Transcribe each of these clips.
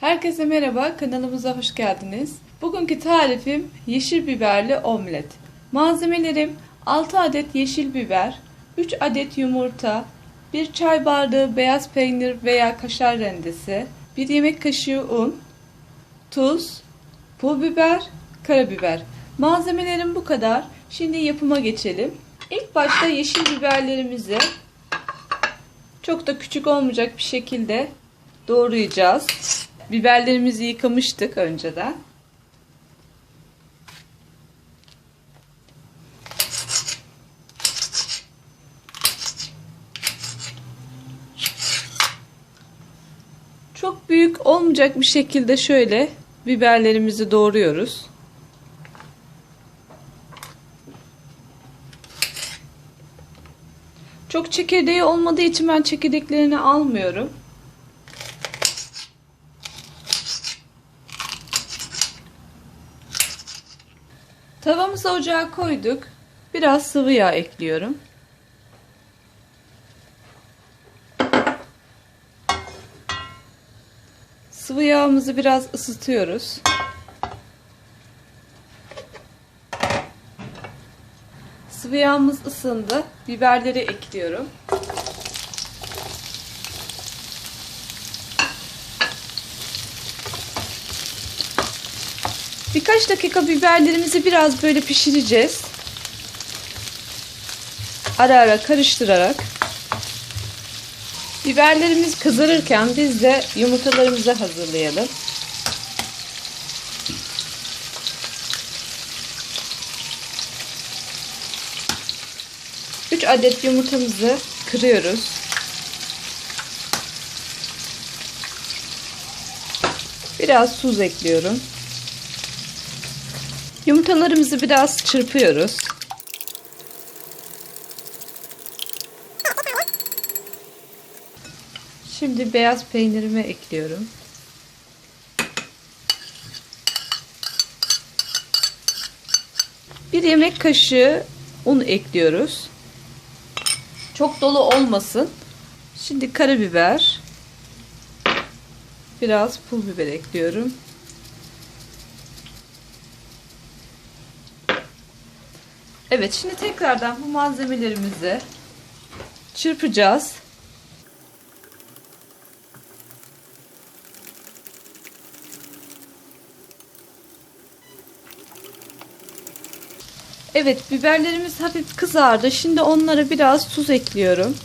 Herkese merhaba, kanalımıza hoş geldiniz. Bugünkü tarifim yeşil biberli omlet. Malzemelerim 6 adet yeşil biber, 3 adet yumurta, 1 çay bardağı beyaz peynir veya kaşar rendesi, 1 yemek kaşığı un, tuz, pul biber, karabiber. Malzemelerim bu kadar. Şimdi yapıma geçelim. İlk başta yeşil biberlerimizi çok da küçük olmayacak bir şekilde doğrayacağız. Biberlerimizi yıkamıştık önceden. Çok büyük olmayacak bir şekilde şöyle biberlerimizi doğruyoruz. Çok çekirdeği olmadığı için ben çekirdeklerini almıyorum. Tavamızı ocağa koyduk. Biraz sıvı yağ ekliyorum. Sıvı yağımızı biraz ısıtıyoruz. Sıvı yağımız ısındı. Biberleri ekliyorum. Birkaç dakika biberlerimizi biraz böyle pişireceğiz. Ara ara karıştırarak. Biberlerimiz kızarırken biz de yumurtalarımızı hazırlayalım. Üç adet yumurtamızı kırıyoruz. Biraz tuz ekliyorum. Yumurtalarımızı biraz çırpıyoruz. Şimdi beyaz peynirimi ekliyorum. Bir yemek kaşığı un ekliyoruz. Çok dolu olmasın. Şimdi karabiber. Biraz pul biber ekliyorum. Evet şimdi tekrardan bu malzemelerimizi çırpacağız. Evet biberlerimiz hafif kızardı. Şimdi onlara biraz tuz ekliyorum.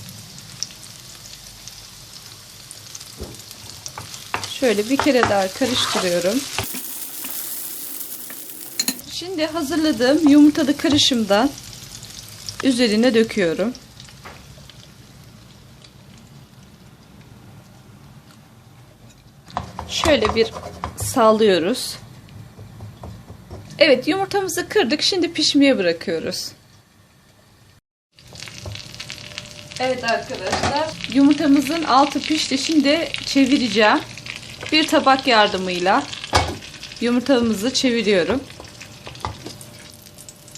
Şöyle bir kere daha karıştırıyorum. Şimdi hazırladığım yumurtalı karışımdan üzerine döküyorum. Şöyle bir sallıyoruz. Evet yumurtamızı kırdık. Şimdi pişmeye bırakıyoruz. Evet arkadaşlar yumurtamızın altı pişti. Şimdi çevireceğim. Bir tabak yardımıyla yumurtamızı çeviriyorum.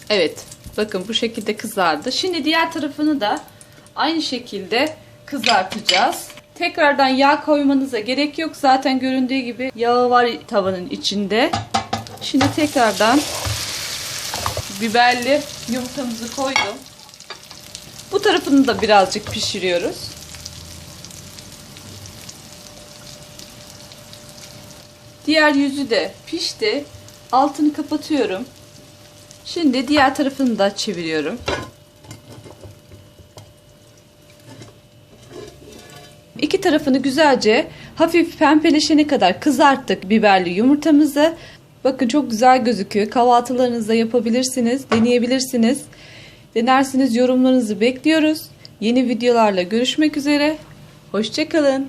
Evet. Bakın bu şekilde kızardı. Şimdi diğer tarafını da aynı şekilde kızartacağız. Tekrardan yağ koymanıza gerek yok. Zaten göründüğü gibi yağı var tavanın içinde. Şimdi tekrardan biberli yumurtamızı koydum. Bu tarafını da birazcık pişiriyoruz. Diğer yüzü de pişti. Altını kapatıyorum. Şimdi diğer tarafını da çeviriyorum. İki tarafını güzelce hafif pembeleşene kadar kızarttık biberli yumurtamızı. Bakın çok güzel gözüküyor. Kahvaltılarınızda yapabilirsiniz, deneyebilirsiniz. Denersiniz yorumlarınızı bekliyoruz. Yeni videolarla görüşmek üzere. Hoşçakalın.